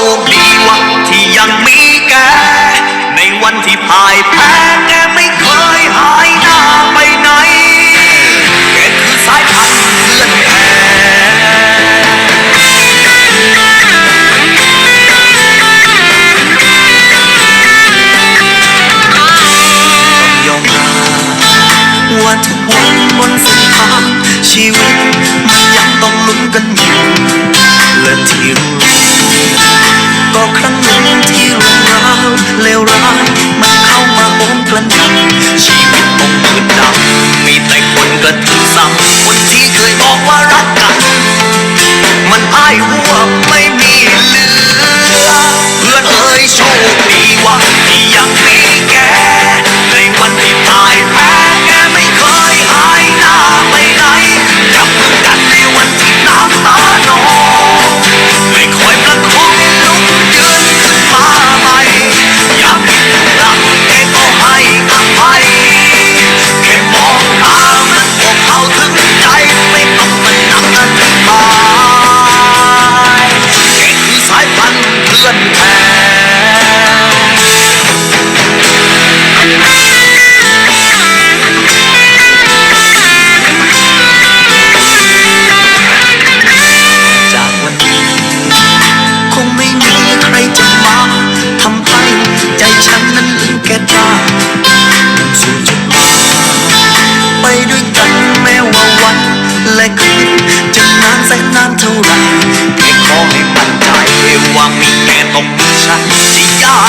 คดีว่าที่ยังมีแก ในวันที่พ่ายแพ้แกไม่เคยหายหน้าไปไหนแกคือสายพันธุ์เพื่อนแท้ต้องยอมรับว่าทุกวันบนเส้นทางชีวิต life. สักนานเท่าไรไม่ขอให้มั่นใจว่ามีแกต้องมีฉันที่ยา